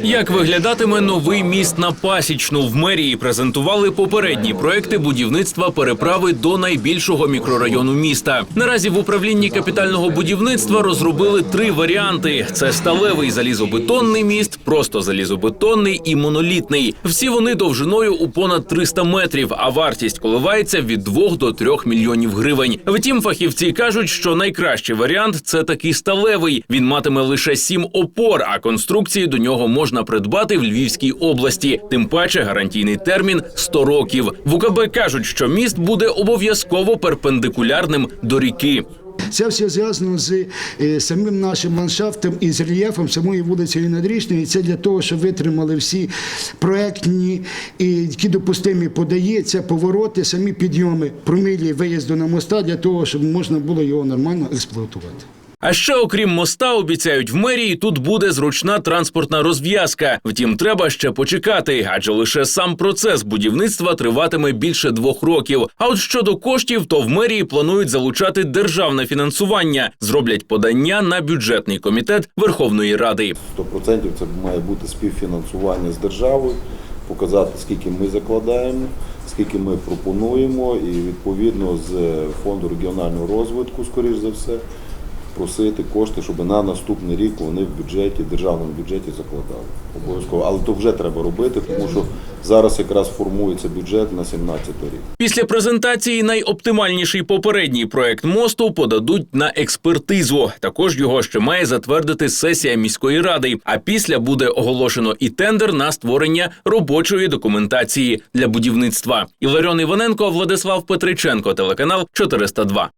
Як виглядатиме новий міст на Пасічну? В мерії презентували попередні проекти будівництва переправи до найбільшого мікрорайону міста. Наразі в управлінні капітального будівництва розробили три варіанти: це сталевий залізобетонний міст, просто залізобетонний і монолітний. Всі вони довжиною у понад 300 метрів, а вартість коливається від 2 до 3 мільйонів гривень. Втім, фахівці кажуть, що найкращий варіант це такий сталевий. Він матиме лише сім опор, а конструкції до нього можна придбати в Львівській області. Тим паче гарантійний термін 100 років. В УКБ кажуть, що міст буде обов'язково перпендикулярним до ріки. Це все зв'язано з е, самим нашим ландшафтом і з рельєфом самої вулиці Надрічної. І це для того, щоб витримали всі проектні і які допустимі це повороти, самі підйоми, промилі виїзду на моста для того, щоб можна було його нормально експлуатувати. А ще, окрім моста, обіцяють в мерії, тут буде зручна транспортна розв'язка. Втім, треба ще почекати, адже лише сам процес будівництва триватиме більше двох років. А от щодо коштів, то в мерії планують залучати державне фінансування, зроблять подання на бюджетний комітет Верховної Ради. 100% це має бути співфінансування з державою, показати, скільки ми закладаємо, скільки ми пропонуємо, і відповідно з фонду регіонального розвитку, скоріш за все, просити кошти, щоб на наступний рік вони в бюджеті, державному бюджеті закладали. Обов'язково. Але то вже треба робити, тому що зараз якраз формується бюджет на 17 рік. Після презентації найоптимальніший попередній проект мосту подадуть на експертизу. Також його ще має затвердити сесія міської ради. А після буде оголошено і тендер на створення робочої документації для будівництва. Іларіон Іваненко, Владислав Петриченко, телеканал 402.